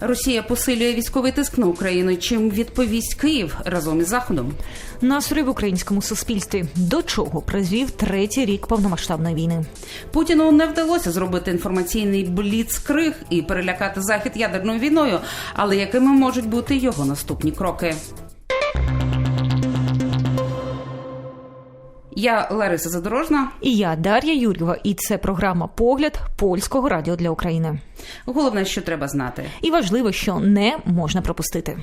Росія посилює військовий тиск на Україну. Чим відповість Київ разом із Заходом? Настрої в українському суспільстві до чого призвів третій рік повномасштабної війни. Путіну не вдалося зробити інформаційний бліцкриг і перелякати захід ядерною війною. Але якими можуть бути його наступні кроки? Я Лариса Задорожна. І я Дар'я Юрєва, і це програма Погляд польського радіо для України. Головне, що треба знати. І важливо, що не можна пропустити.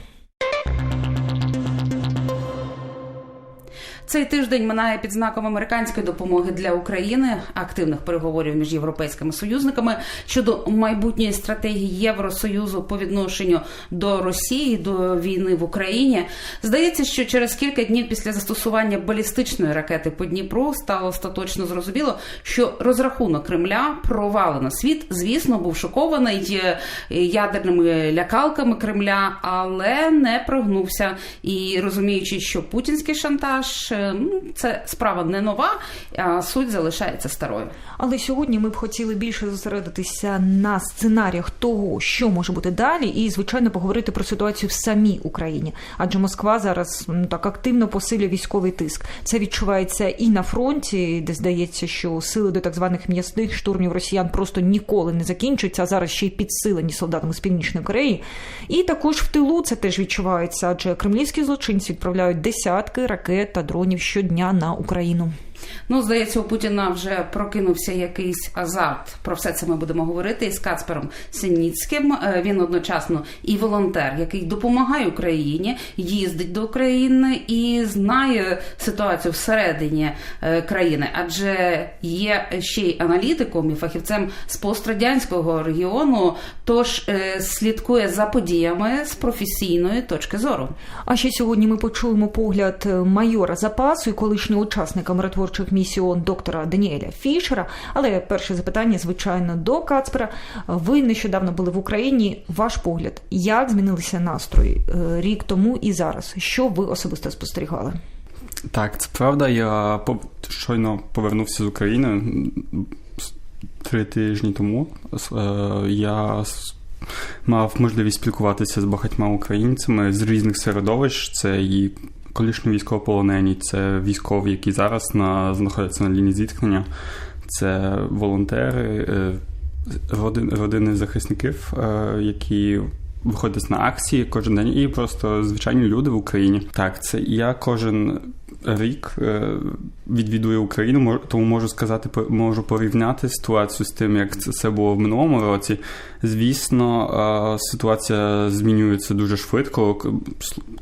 Цей тиждень минає під знаком американської допомоги для України, активних переговорів між європейськими союзниками щодо майбутньої стратегії Євросоюзу по відношенню до Росії до війни в Україні. Здається, що через кілька днів після застосування балістичної ракети по Дніпру стало остаточно зрозуміло, що розрахунок Кремля провалено. Світ, звісно, був шокований е, ядерними лякалками Кремля, але не прогнувся. І розуміючи, що путінський шантаж е, це справа не нова, а суть залишається старою. Але сьогодні ми б хотіли більше зосередитися на сценаріях того, що може бути далі, і звичайно поговорити про ситуацію в самій Україні. Адже Москва зараз ну так активно посилює військовий тиск. Це відчувається і на фронті, де здається, що сили до так званих м'ясних штурмів росіян просто ніколи не закінчуються. Зараз ще й підсилені солдатами з північної Кореї. І також в тилу це теж відчувається, адже кремлівські злочинці відправляють десятки ракет та дронів щодня на Україну. Ну, здається, у Путіна вже прокинувся якийсь азарт. Про все це ми будемо говорити із Кацпером Синіцьким. Е, Він одночасно і волонтер, який допомагає Україні, їздить до України і знає ситуацію всередині е, країни, адже є ще й аналітиком і фахівцем з пострадянського регіону. Тож е, слідкує за подіями з професійної точки зору. А ще сьогодні ми почуємо погляд майора запасу і колишнього учасника миротворчих місій ООН доктора Даніеля Фішера. Але перше запитання, звичайно, до Кацпера. Ви нещодавно були в Україні. Ваш погляд, як змінилися настрої е, рік тому і зараз? Що ви особисто спостерігали? Так, це правда. Я щойно повернувся з України три тижні тому. Е, Я мав можливість спілкуватися з багатьма українцями з різних середовищ. Це і колишні військовополонені, це військові, які зараз на, знаходяться на лінії зіткнення, це волонтери, е, родин, родини захисників, е, які виходять на акції кожен день, і просто звичайні люди в Україні. Так, це я кожен рік е, відвідую Україну, тому можу сказати, можу порівняти ситуацію з тим, як це було в минулому році. Звісно, ситуація змінюється дуже швидко.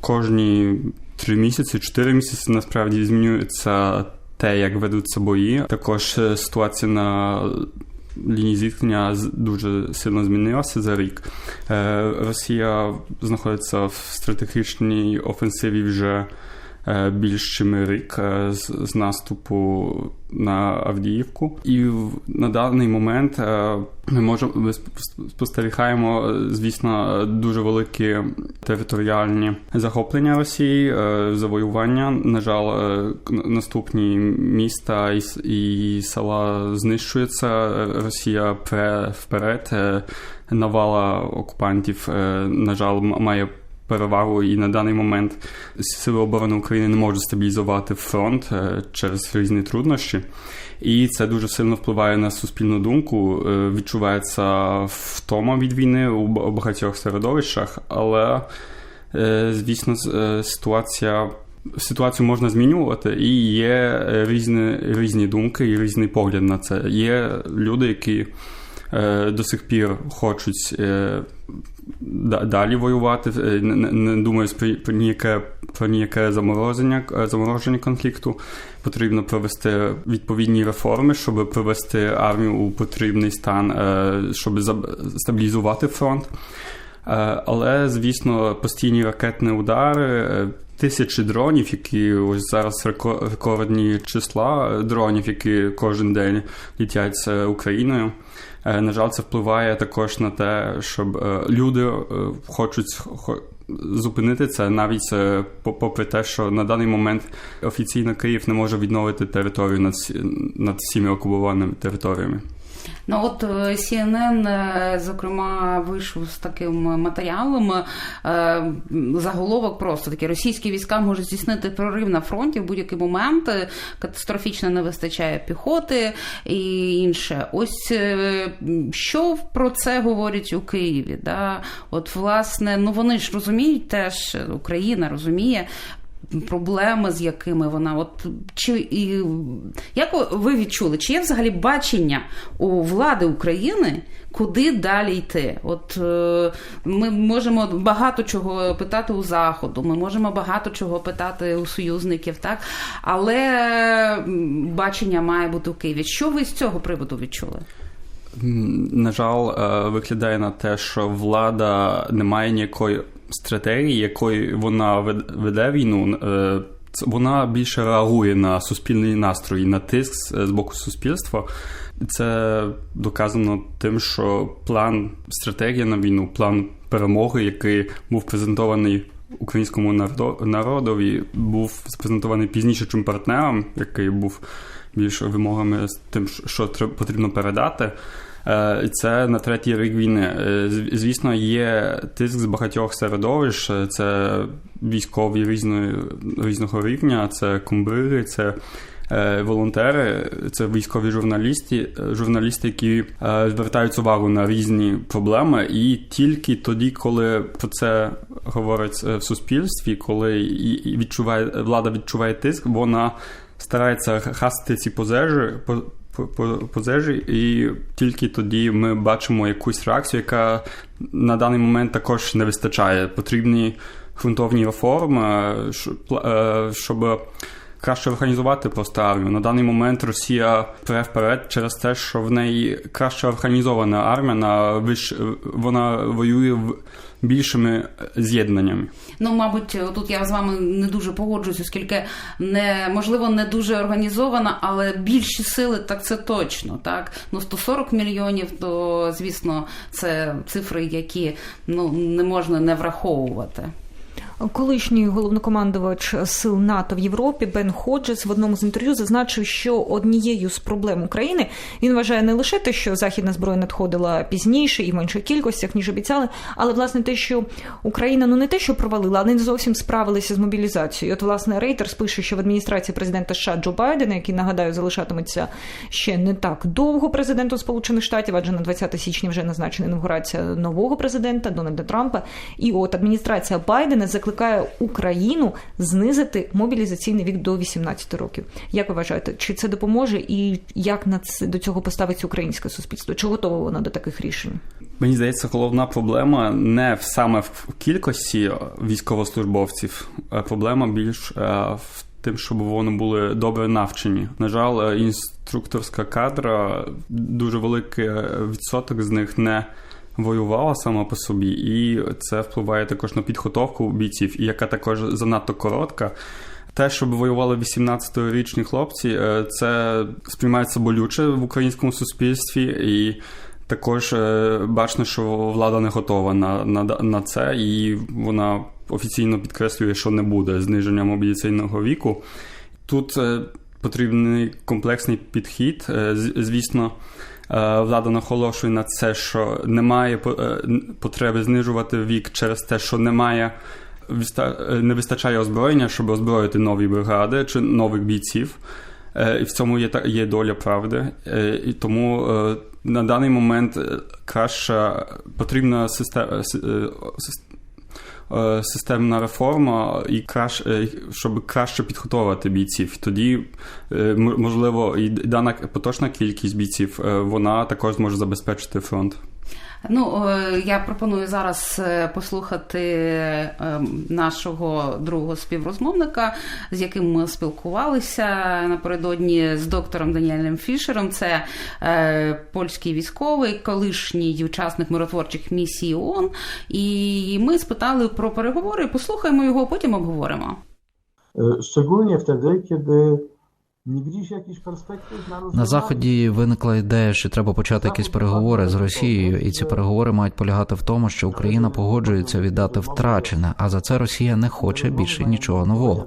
Кожні три місяці, чотири місяці насправді змінюється те, як ведуться бої. Також е, ситуація на лінії зіткнення дуже сильно змінилася за рік. Е, Росія знаходиться в стратегічній офенсиві вже більш ніж рік е, з, наступу на Авдіївку. І на даний момент е, ми можемо спостерігаємо, е, звісно, е, дуже великі територіальні захоплення Росії, е, завоювання. На жаль, е, наступні міста і, села знищуються. Е, Росія пре вперед. е, Навала окупантів, е, на жаль, має перевагу, і на даний момент сили оборони України не можуть стабілізувати фронт е, через різні труднощі. І це дуже сильно впливає на суспільну думку. Е, Відчувається втома від війни у багатьох середовищах, але е, звісно, ситуація. Ситуацію можна змінювати, і є різні, різні думки і різний погляд на це. Є люди, які до сих пір хочуть е, далі воювати, е, не, думають про, ніяке про ніяке замороження, е, замороження конфлікту. Потрібно провести відповідні реформи, щоб привести армію у потрібний стан, е, щоб стабілізувати фронт. Е, Але, звісно, постійні ракетні удари, е, тисячі дронів, які ось зараз реко- рекордні числа дронів, які кожен день літять Україною. Е, На жаль, це впливає також на те, щоб е, люди е, хочуть хо- зупинити це, навіть по- попри те, що на даний момент офіційно Київ не може відновити територію над всіми окупованими територіями. Ну от е, CNN, е, зокрема, вийшов з таким матеріалом. е, Заголовок просто такі російські війська можуть здійснити прорив на фронті в будь-який момент. Катастрофічно не вистачає піхоти і інше. Ось що про це говорять у Києві? Да? От власне, ну вони ж розуміють теж, Україна розуміє. Проблеми, з якими вона, от чи і як ви- відчули, чи є взагалі бачення у влади України, куди далі йти? От е, ми можемо багато чого питати у заходу, ми можемо багато чого питати у союзників, так але бачення має бути у Києві. Що ви з цього приводу відчули? На жаль, е, виглядає на те, що влада не має ніякої стратегії, якою вона вед- веде війну. Е, Вона більше реагує на суспільний настрій, на тиск з боку суспільства. Це доказано тим, що план стратегія на війну, план перемоги, який був презентований українському народові, був презентований пізніше, чим партнерам, який був більш вимогами з тим, що потрібно передати. Е, І це на третій рік війни. Е, Звісно, є тиск з багатьох середовищ. Е, Це військові різної, різного рівня, це комбрири, це волонтери, це військові журналісти, журналісти, які звертають увагу на різні проблеми. І тільки тоді, коли про це говорить в суспільстві, коли відчуває влада відчуває тиск, вона старається гасити ці пожежі, по- по- по- пожежі, і тільки тоді ми бачимо якусь реакцію, яка на даний момент також не вистачає. Потрібні ґрунтовні реформи, е, щоб, краще організувати просто армію. На даний момент Росія пре вперед через те, що в неї краще організована армія, на вона воює в більшими з'єднаннями. Ну, мабуть, тут я з вами не дуже погоджуюсь, оскільки не можливо не дуже організована, але більші сили так це точно. Так, ну 140 мільйонів, то звісно, це цифри, які ну не можна не враховувати. Колишній головнокомандувач сил НАТО в Європі Бен Ходжес в одному з інтерв'ю зазначив, що однією з проблем України він вважає не лише те, що західна зброя надходила пізніше і в менших кількостях ніж обіцяли, але власне те, що Україна ну не те, що провалила, але не зовсім справилася з мобілізацією. От власне Рейтерс пише, що в адміністрації президента США Джо Байдена, який нагадаю залишатиметься ще не так довго президентом Сполучених Штатів, адже на 20 січня вже назначена інаугурація нового президента Дональда Трампа. І от адміністрація Байдена закликає Україну знизити мобілізаційний вік до 18 років. Як ви вважаєте, чи це допоможе, і як на це до цього поставиться українське суспільство? Чи готове воно до таких рішень? Мені здається, головна проблема не саме в кількості військовослужбовців, проблема більш е, в тим, щоб вони були добре навчені. На жаль, інструкторська кадра, дуже великий відсоток з них не воювала сама по собі, і це впливає також на підготовку бійців, яка також занадто коротка. Те, щоб воювали 18-річні хлопці, е, це сприймається болюче в українському суспільстві, і також е, бачно, що влада не готова на, на, на це, і вона офіційно підкреслює, що не буде зниження мобілізаційного віку. Тут е, потрібний комплексний підхід. Звісно, влада наголошує на це, що немає е, потреби знижувати вік через те, що немає. е, Не вистачає озброєння, щоб озброїти нові бригади чи нових бійців. Е, І в цьому є є доля правди. Е, І тому е, на даний момент е, краща потрібна система. Системна реформа і кращ, е, щоб краще підготувати бійців. Тоді, е, можливо, і дана поточна кількість бійців е, вона також зможе забезпечити фронт. Ну, е, я пропоную зараз е, послухати е, нашого другого співрозмовника, з яким ми спілкувалися напередодні з доктором Даніелем Фішером. Це польський військовий, колишній учасник миротворчих місій ООН. І ми спитали про переговори. Послухаємо його, потім обговоримо. Szczególnie wtedy, kiedy На заході виникла ідея, що треба почати якісь переговори з Росією, і ці переговори мають полягати в тому, що Україна погоджується віддати втрачене, а за це Росія не хоче більше нічого нового.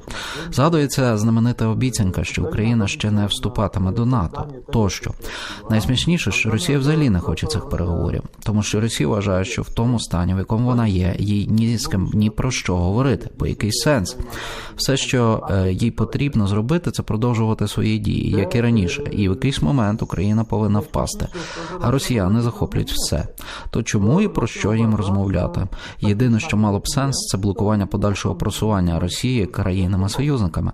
Згадується знаменита обіцянка, що Україна ще не вступатиме до НАТО. Тощо найсмішніше, що Росія взагалі не хоче цих переговорів, тому що Росія вважає, що в тому стані, в якому вона є, їй ні з ким ні про що говорити, бо який сенс. Все, що е, їй потрібно зробити, це продовжувати свої дії, як і раніше, і в якийсь момент Україна повинна впасти. А росіяни захоплюють все. То чому і про що їм розмовляти? Єдине, що мало б сенс, це блокування подальшого просування Росії країнами-союзниками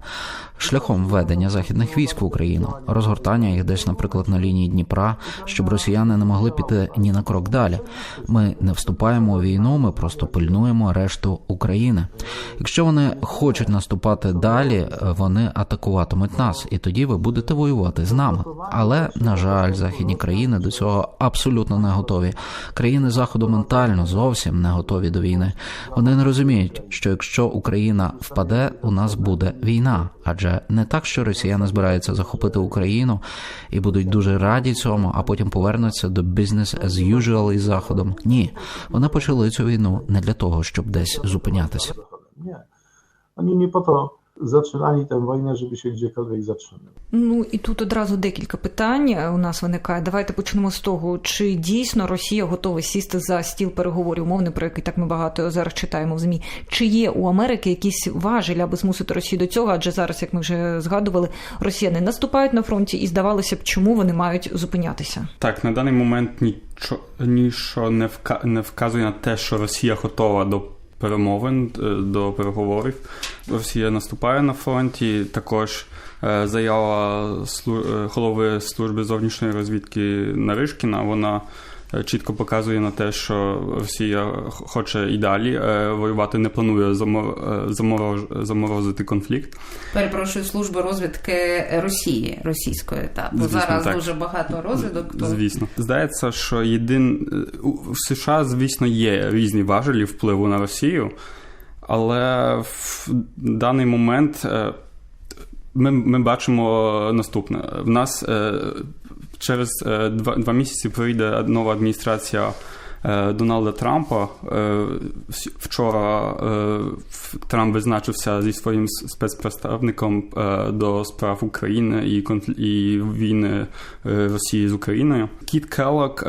шляхом введення західних військ в Україну, розгортання їх десь, наприклад, на лінії Дніпра, щоб росіяни не могли піти ні на крок далі. Ми не вступаємо у війну, ми просто пильнуємо решту України. Якщо вони хочуть наступати далі, вони атакуватимуть нас, і тоді ви будете воювати з нами. Але на жаль, західні країни до цього абсолютно не готові. Країни заходу ментально зовсім не готові до війни. Вони не розуміють, що якщо Україна впаде, у нас буде війна. Адже не так, що росіяни збираються захопити Україну і будуть дуже раді цьому, а потім повернуться до business as usual із заходом. Ні, вони почали цю війну не для того, щоб десь зупинятися. Oni nie po to zaczynali tę wojnę, żeby się gdziekolwiek zatrzymać. Ну і тут одразу декілька питань у нас виникає. Давайте почнемо з того, чи дійсно Росія готова сісти за стіл переговорів, умовний, про який так ми багато зараз читаємо в змі. Чи є у Америки якісь важелі, аби змусити Росію до цього? Адже зараз, як ми вже згадували, росіяни наступають на фронті, і здавалося б, чому вони мають зупинятися? Так, на даний момент нічо, нічого не, вка, не вказує на те, що Росія готова до перемовин, е, до переговорів. Росія наступає на фронті. Також е, заява е, голови служби зовнішньої розвідки Наришкіна, вона чітко показує на те, що Росія хоче і далі е, воювати, не планує е, заморозити конфлікт. Перепрошую служби розвідки Росії російської. Та бо Звісно, зараз так. дуже багато розвідок. То... Звісно, здається, що єдин у в США, звісно, є різні важелі впливу на Росію, але в даний момент е, ми, ми бачимо наступне: в нас е, через е, два, два місяці прийде нова адміністрація. Е, Дональда Трампа Е, вчора е, Трамп визначився зі своїм спецпредставником до справ України і і війни Росії з Україною. Кіт Келлок,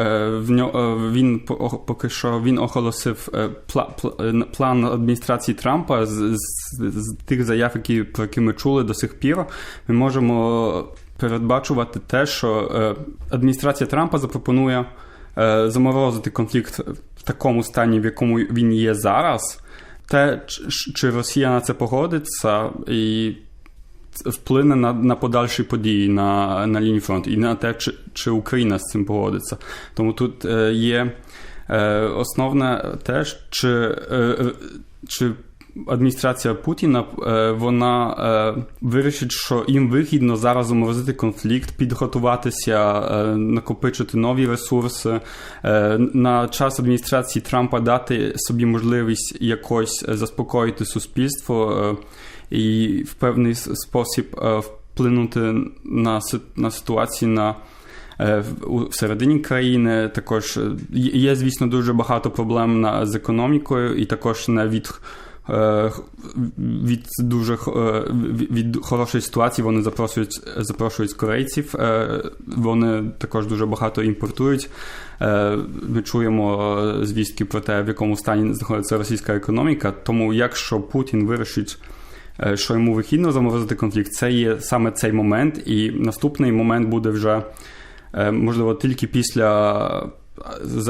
він поки що він оголосив пла- пла- план адміністрації Трампа з, з, тих заяв, які про які ми чули до сих пір. Ми можемо передбачувати те, що адміністрація Трампа запропонує заморозити конфлікт в такому стані, в якому він є зараз. Те, чи Росія на це погодиться і вплине на, на подальші події на, на лінії фронту, і на те, чи, чи Україна з цим погодиться. Тому тут е, є е, основне те, чи, е, е, чи адміністрація Путіна е, вона е, вирішить, що їм вигідно зараз заморозити конфлікт, підготуватися, е, накопичити нові ресурси. На час адміністрації Трампа дати собі можливість якось заспокоїти суспільство і в певний спосіб вплинути на, на ситуацію на. всередині країни також є, звісно, дуже багато проблем на, з економікою, і також не від, від дуже е, від, хорошої ситуації вони запрошують, запрошують корейців. е, Вони також дуже багато імпортують. Е, Ми чуємо е, звістки про те, в якому стані знаходиться російська економіка. Тому, якщо Путін вирішить е, що йому вихідно заморозити конфлікт, це є саме цей момент, і наступний момент буде вже е, можливо тільки після е,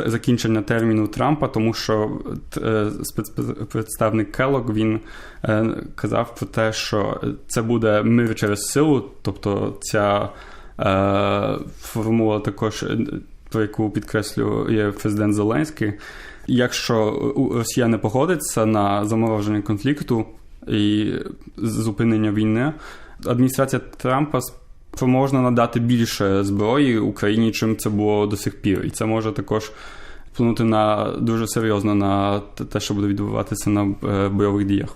закінчення терміну Трампа, тому що е, спецпредставник Келлог він е, казав про те, що це буде мир через силу, тобто ця е, формула також. Про яку підкреслює президент Зеленський, якщо Росія не погодиться на замороження конфлікту, і зупинення війни, адміністрація Трампа спроможна надати більше зброї Україні, чим це було до сих пір. І це може також вплинути на дуже серйозно на те, що буде відбуватися на е, бойових діях.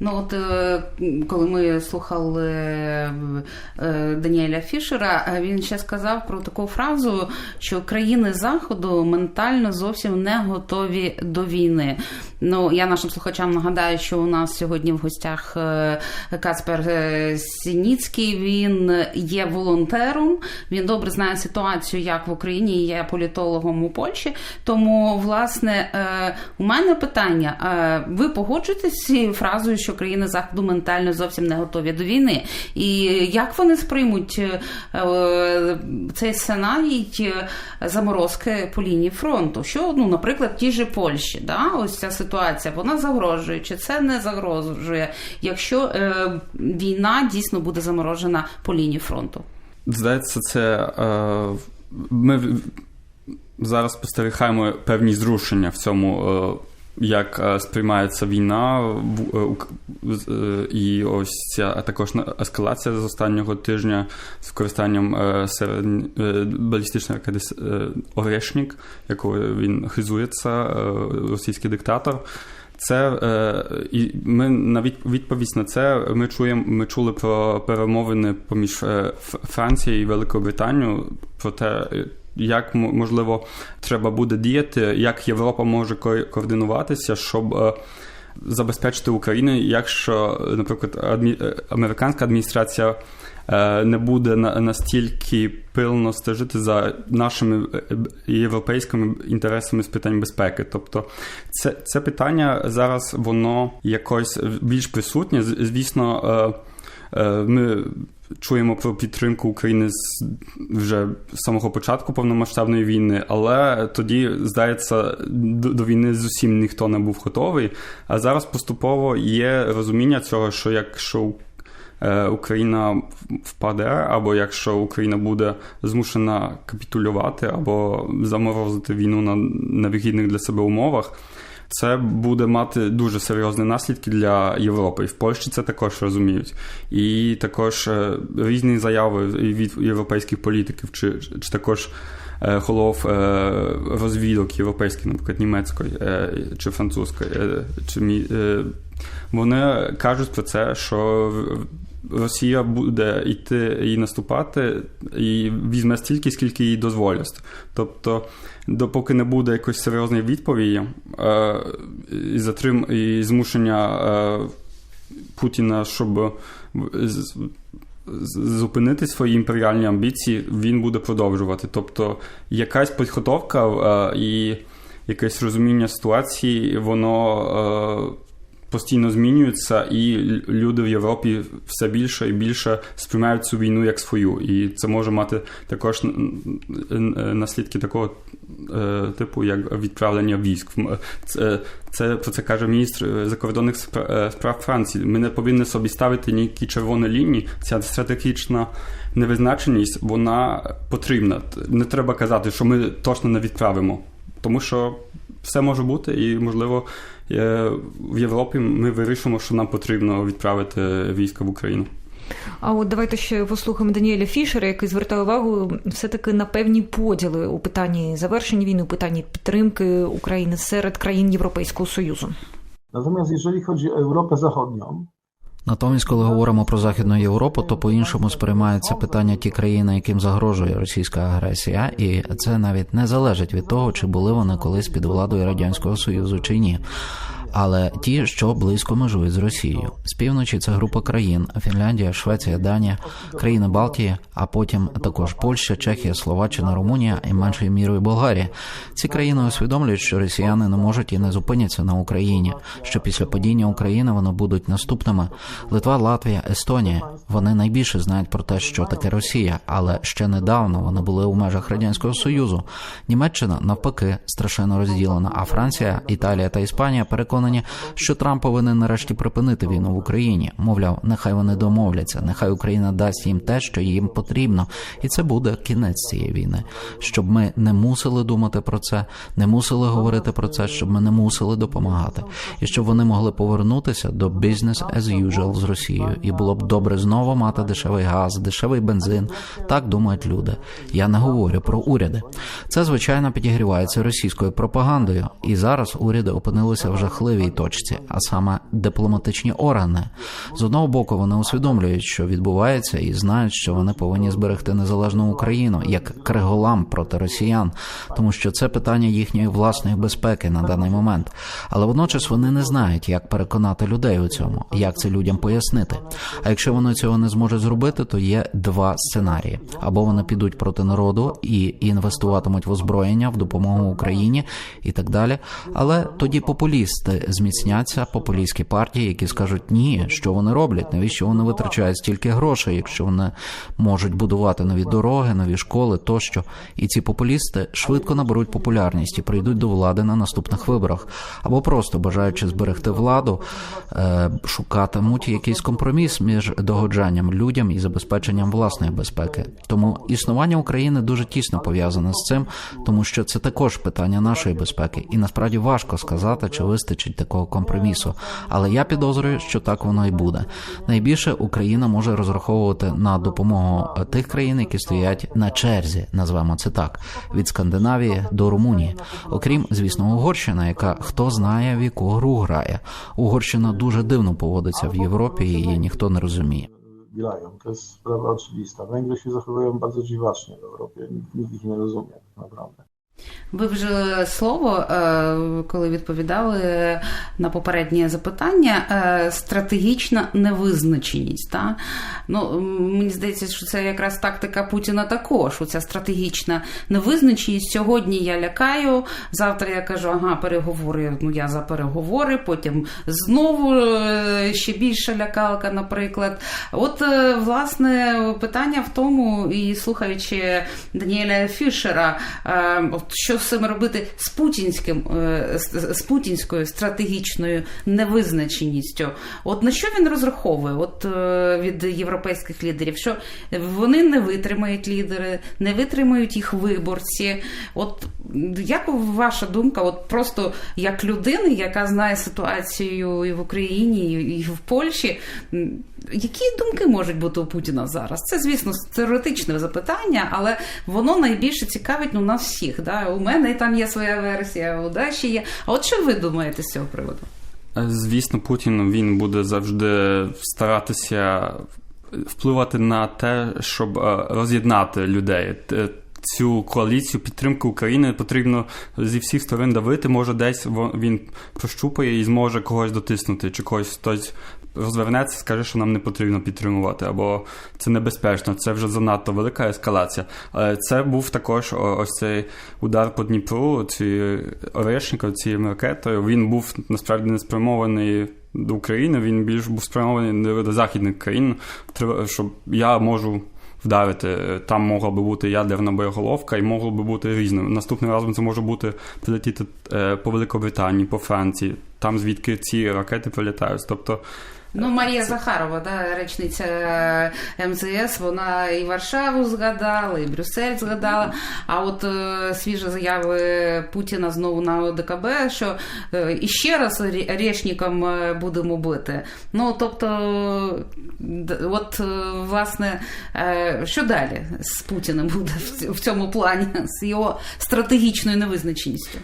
Ну от е, коли ми слухали е, Даніеля Фішера, е, він ще сказав про таку фразу, що країни заходу ментально зовсім не готові до війни. Ну я нашим слухачам нагадаю, що у нас сьогодні в гостях Каспер Сініцький. Він є волонтером. Він добре знає ситуацію, як в Україні і є політологом у Польщі. Тому, власне, у мене питання: ви погоджуєтесь з цією фразою, що країни заходу ментально зовсім не готові до війни? І як вони сприймуть е, е, цей сценарій е, заморозки по лінії фронту? Що, ну, наприклад, в тій же Польщі, да, ось ця ситуація, вона загрожує, чи це не загрожує, якщо війна дійсно буде заморожена по лінії фронту? Здається, це ми зараз спостерігаємо певні зрушення в цьому, як е, сприймається війна, е, е, і ось ця також ескалація з останнього тижня з використанням е, Орешнік, якою він хизується, російський диктатор. Це і ми на від- відповідь на це ми чуємо. Ми чули про перемовини поміж Францією і Великою Британією про те, як можливо треба буде діяти, як Європа може ко- координуватися, щоб. е, Забезпечити Україну, якщо, наприклад, адмі... е, американська адміністрація е, не буде на- настільки пильно стежити за нашими європейськими інтересами з питань безпеки. Тобто, це, це питання зараз воно якось більш присутнє. Звісно, ми чуємо про підтримку України з вже з самого початку повномасштабної війни, але тоді, здається, до, війни зовсім ніхто не був готовий. А зараз поступово є розуміння цього, що якщо е, Україна впаде, або якщо Україна буде змушена капітулювати або заморозити війну на невигідних для себе умовах. Це буде мати дуже серйозні наслідки для Європи. І в Польщі це також розуміють. І також е, різні заяви від європейських політиків, чи, чи також е, голов е, розвідок європейських, наприклад, німецької чи французької, чи вони кажуть про це, що Росія буде йти і наступати, і візьме стільки, скільки їй дозволять. Тобто, допоки не буде якоїсь серйозної відповіді е, і затрим і змушення е, Путіна, щоб зупинити свої імперіальні амбіції, він буде продовжувати. Тобто, якась підготовка е, і якесь розуміння ситуації, воно. Е, Постійно змінюється, і люди в Європі все більше і більше сприймають цю війну як свою, і це може мати також наслідки такого е, типу, як відправлення військ. Це, це про це каже міністр закордонних справ Франції. Ми не повинні собі ставити ніякі червоні лінії. Ця стратегічна невизначеність вона потрібна. Не треба казати, що ми точно не відправимо, тому що все може бути, і можливо в Європі ми вирішимо, що нам потрібно відправити війська в Україну. А от давайте ще послухаємо Даніеля Фішера, який звертає увагу все-таки на певні поділи у питанні завершення війни, у питанні підтримки України серед країн Європейського Союзу. Natomiast jeżeli chodzi o Europę Zachodnią, Натомість, коли говоримо про Західну Європу, то по-іншому сприймаються питання ті країни, яким загрожує російська агресія, і це навіть не залежить від того, чи були вони колись під владою радянського союзу чи ні. Але ті, що близько межують з Росією, з півночі це група країн: Фінляндія, Швеція, Данія, країни Балтії, а потім також Польща, Чехія, Словаччина, Румунія і меншою мірою Болгарія. Ці країни усвідомлюють, що росіяни не можуть і не зупиняться на Україні. Що після падіння України вони будуть наступними. Литва, Латвія, Естонія. Вони найбільше знають про те, що таке Росія, але ще недавно вони були у межах радянського союзу. Німеччина навпаки страшенно розділена. А Франція, Італія та Іспанія переконані, що Трамп повинен нарешті припинити війну в Україні. Мовляв, нехай вони домовляться, нехай Україна дасть їм те, що їм потрібно, і це буде кінець цієї війни. Щоб ми не мусили думати про це, не мусили говорити про це, щоб ми не мусили допомагати, і щоб вони могли повернутися до business as usual з Росією, і було б добре знову мати дешевий газ, дешевий бензин. Так думають люди. Я не говорю про уряди. Це звичайно підігрівається російською пропагандою, і зараз уряди опинилися в жахливій жахливій точці, а саме дипломатичні органи. З одного боку, вони усвідомлюють, що відбувається, і знають, що вони повинні зберегти незалежну Україну як криголам проти росіян, тому що це питання їхньої власної безпеки на даний момент. Але водночас вони не знають, як переконати людей у цьому, як це людям пояснити. А якщо вони цього не зможуть зробити, то є два сценарії: або вони підуть проти народу і інвестуватимуть в озброєння, в допомогу Україні і так далі. Але тоді популісти зміцняться, популістські партії, які скажуть ні, що вони роблять, навіщо вони витрачають стільки грошей, якщо вони можуть будувати нові дороги, нові школи тощо. І ці популісти швидко наберуть популярність і прийдуть до влади на наступних виборах, або просто бажаючи зберегти владу, е, шукатимуть якийсь компроміс між догоджанням людям і забезпеченням власної безпеки. Тому існування України дуже тісно пов'язане з цим, тому що це також питання нашої безпеки, і насправді важко сказати, чи вистачить такого компромісу. Але я підозрюю, що так воно і буде. Найбільше Україна може розраховувати на допомогу тих країн, які стоять на черзі, назвемо це так, від Скандинавії до Румунії. Окрім, звісно, Угорщина, яка хто знає в яку гру грає. Угорщина дуже дивно поводиться в Європі, і її ніхто не розуміє. Grają. To jest sprawa oczywista. Węgry się zachowują bardzo dziwacznie w Europie. Nikt ich nie rozumie naprawdę. Ви вже слово, е, коли відповідали на попереднє запитання, е, стратегічна невизначеність. Та? Ну, мені здається, що це якраз тактика Путіна також. Оця стратегічна невизначеність. Сьогодні я лякаю, завтра я кажу, ага, переговори, ну я за переговори, потім знову е, ще більша лякалка, наприклад. От, власне, питання в тому, і слухаючи Даніеля Фішера, що з цим робити з путінським е, з, путінською стратегічною невизначеністю. От на що він розраховує? От е, від європейських лідерів, що вони не витримають лідери, не витримають їх виборці. От як ваша думка, от просто як людини, яка знає ситуацію і в Україні, і в Польщі, які думки можуть бути у Путіна зараз? Це, звісно, теоретичне запитання, але воно найбільше цікавить ну, нас всіх. Да? У мене там є своя версія, у Даші є. А от що ви думаєте з цього приводу? Е, Звісно, Путін він буде завжди старатися впливати на те, щоб е, роз'єднати людей. Цю коаліцію підтримки України потрібно зі всіх сторон давити. Може, десь він прощупає і зможе когось дотиснути, чи когось хтось розвернеться, скаже, що нам не потрібно підтримувати, або це небезпечно, це вже занадто велика ескалація. Але це був також ось цей удар по Дніпру, ці Орешников, цією ракетою. Він був насправді не спрямований до України, він більш був спрямований не до західних країн, щоб я можу. Вдарити там могла би бути ядерна боєголовка і могло би бути різним. Наступним разом це може бути прилетіти е, по Великобританії, по Франції, там звідки ці ракети прилітають. Тобто Ну, Марія Захарова, да, речниця е, МЗС, вона і Варшаву згадала, і Брюссель згадала. А от е, свіжі заяви Путіна знову на ОДКБ, що е, ще раз Ре- Решніком е, будемо бити. Ну, тобто, от, е, власне, е, що далі з Путіним буде в цьому плані, з його стратегічною невизначеністю?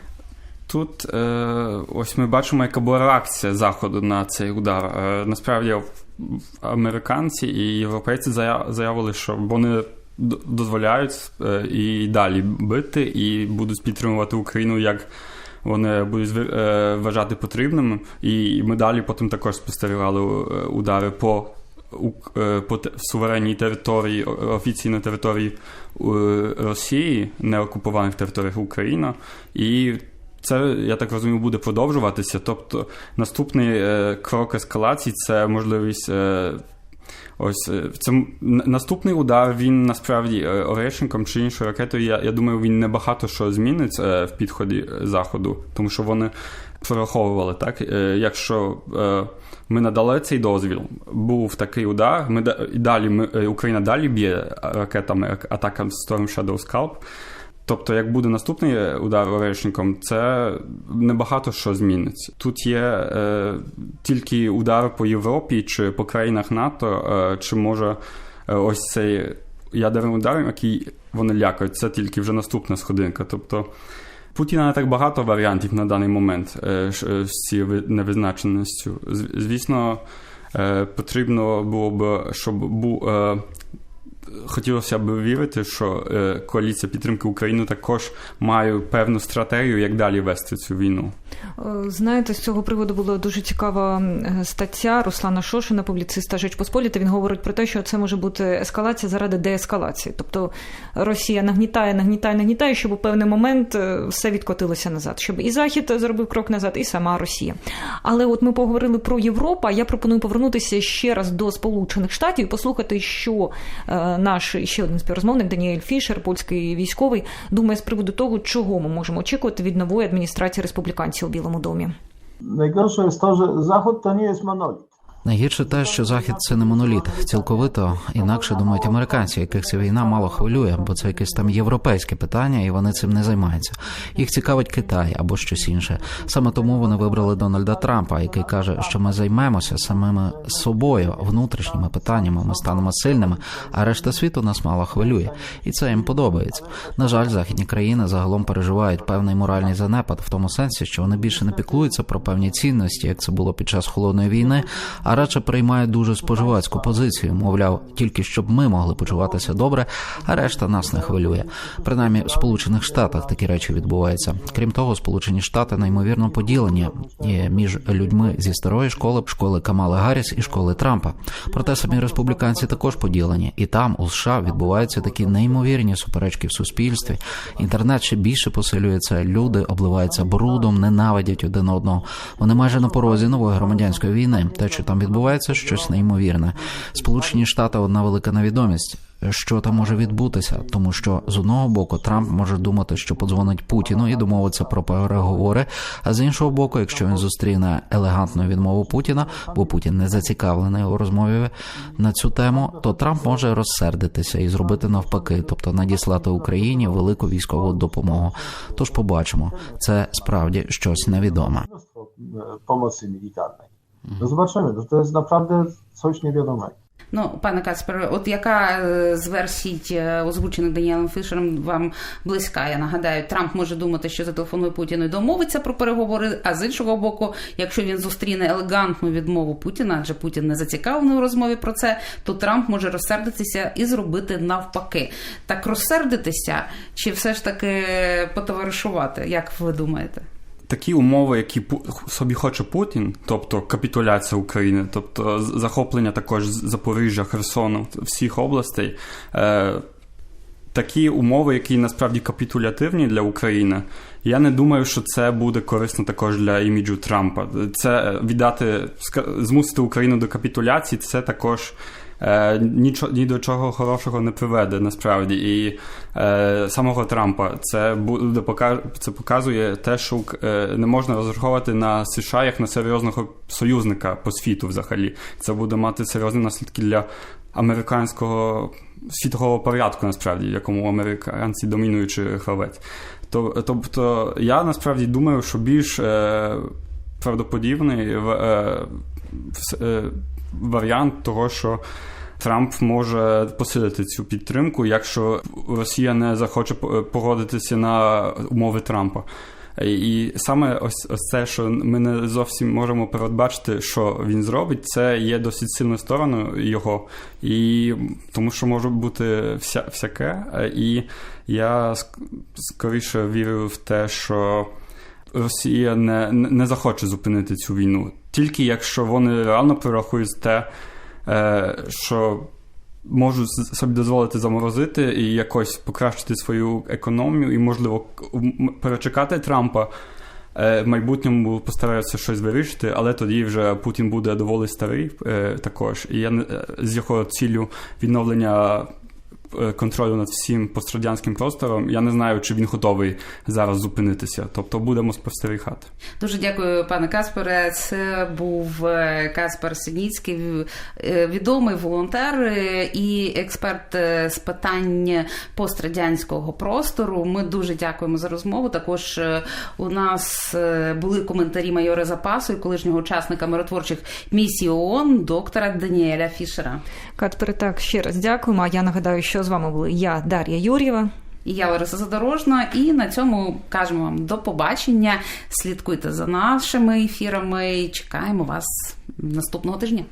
Тут е, ось ми бачимо, яка була реакція Заходу на цей удар. Е, насправді американці і європейці зая- заявили, що вони дозволяють е, і далі бити, і будуть підтримувати Україну як. Вони будуть е, вважати потрібним, і ми далі потім також спостерігали е, удари по, е, по суверенній території, о- офіційній території Росії, неокупованих територіях України. І це, я так розумію, буде продовжуватися. Тобто, наступний е, крок ескалації це можливість. Е, Ось е, це наступний удар. Він насправді е, Орешником чи іншою ракетою. Я, я думаю, він небагато що змінить е, в підході заходу, тому що вони прораховували так. Якщо ми надали цей дозвіл, був такий удар. Ми і далі ми, Україна далі б'є ракетами атакам Storm Shadow Scalp. Тобто, як буде наступний удар орешником, це небагато що зміниться. Тут є е, тільки удар по Європі чи по країнах НАТО, е, чи може е, ось цей ядерний удар, який вони лякають, це тільки вже наступна сходинка. Тобто Путіна не так багато варіантів на даний момент е, е, з цією ви- невизначеністю. Звісно, е, потрібно було б, щоб був. Хотілося б вірити, що е, коаліція підтримки України також має певну стратегію, як далі вести цю війну. Е, Знаєте, з цього приводу була дуже цікава стаття Руслана Шошина, публіциста Жеч Посполіта. Він говорить про те, що це може бути ескалація заради деескалації. Тобто Росія нагнітає, нагнітає, нагнітає, щоб у певний момент е, все відкотилося назад, щоб і Захід зробив крок назад, і сама Росія. Але от ми поговорили про Європу. Я пропоную повернутися ще раз до Сполучених Штатів і послухати, що наш ще один співрозмовник Даніель Фішер, польський військовий, думає з приводу того, чого ми можемо очікувати від нової адміністрації республіканців у Білому домі. Najgorsze jest to, że Zachód to nie jest monolit. Найгірше те, що захід це не моноліт. Цілковито інакше думають американці, яких ця війна мало хвилює, бо це якесь там європейське питання, і вони цим не займаються. Їх цікавить Китай або щось інше. Саме тому вони вибрали Дональда Трампа, який каже, що ми займемося самими собою, внутрішніми питаннями. Ми станемо сильними, а решта світу нас мало хвилює, і це їм подобається. На жаль, західні країни загалом переживають певний моральний занепад в тому сенсі, що вони більше не піклуються про певні цінності, як це було під час холодної війни, радше приймають дуже споживацьку позицію. Мовляв, тільки щоб ми могли почуватися добре, а решта нас не хвилює. Принаймні, в Сполучених Штатах такі речі відбуваються. Крім того, Сполучені Штати неймовірно поділені е, між людьми зі старої школи, школи Камали Гарріс і школи Трампа. Проте самі республіканці також поділені, і там у США відбуваються такі неймовірні суперечки в суспільстві. Інтернет ще більше посилюється. Люди обливаються брудом, ненавидять один одного. Вони майже на порозі нової громадянської війни. Те, що там відбувається, щось неймовірне. Сполучені Штати одна велика невідомість. Що там може відбутися, тому що з одного боку Трамп може думати, що подзвонить Путіну і домовиться про переговори. А з іншого боку, якщо він зустріне елегантну відмову Путіна, бо Путін не зацікавлений у розмові на цю тему, то Трамп може розсердитися і зробити навпаки, тобто надіслати Україні велику військову допомогу. Тож побачимо, це справді щось невідоме. Pomocy militarnej. No zobaczymy, no to jest naprawdę coś niewiadomego. Ну, пане Каспер, от яка з версій озвучених Даніелем Фішером вам близька? Я нагадаю, Трамп може думати, що зателефонує Путіну і домовиться про переговори. А з іншого боку, якщо він зустріне елегантну відмову Путіна, адже Путін не зацікавлений у розмові про це, то Трамп може розсердитися і зробити навпаки. Так розсердитися чи все ж таки потоваришувати? Як ви думаєте? Такі умови, які собі хоче Путін, тобто капітуляція України, тобто захоплення також Запоріжжя, Херсону, всіх областей, е, такі умови, які насправді капітулятивні для України, я не думаю, що це буде корисно також для іміджу Трампа. Це е, віддати, змусити Україну до капітуляції, це також. Е, нічо, ні до чого хорошого не приведе насправді. І е, самого Трампа це буде це показує те, що не можна розраховувати на США як на серйозного союзника по світу взагалі. Це буде мати серйозні наслідки для американського світового порядку, насправді, якому американці домінуючий гравець. То- Тобто я насправді думаю, що більш е, правдоподібний в- е, варіант того, що Трамп може посилити цю підтримку, якщо Росія не захоче по- погодитися на умови Трампа. І саме ось, ось це, що ми не зовсім можемо передбачити, що він зробить, це є досить сильною стороною його, і тому що може бути вся, всяке. І я скоріше вірю в те, що Росія не, не захоче зупинити цю війну. Тільки якщо вони реально прорахують те, е, що можуть собі дозволити заморозити і якось покращити свою економію, і, можливо, перечекати Трампа. е, В майбутньому постараються щось вирішити, але тоді вже Путін буде доволі старий е, також. І я з його ціллю відновлення контролю над всім пострадянським простором, я не знаю, чи він готовий зараз зупинитися. Тобто будемо спостерігати. Дуже дякую, пане Каспере. Це був е, Каспер Синіцький, е, відомий волонтер е, і експерт е, з питань пострадянського простору. Ми дуже дякуємо за розмову. Також е, у нас е, були коментарі майора запасу і колишнього учасника миротворчих місій ООН, доктора Даніеля Фішера. Кацпере, так ще раз дякуємо. А я нагадаю, що з вами були я, Дар'я Юр'єва. І я Лариса Задорожна, і на цьому кажемо вам до побачення. Слідкуйте за нашими ефірами і чекаємо вас наступного тижня.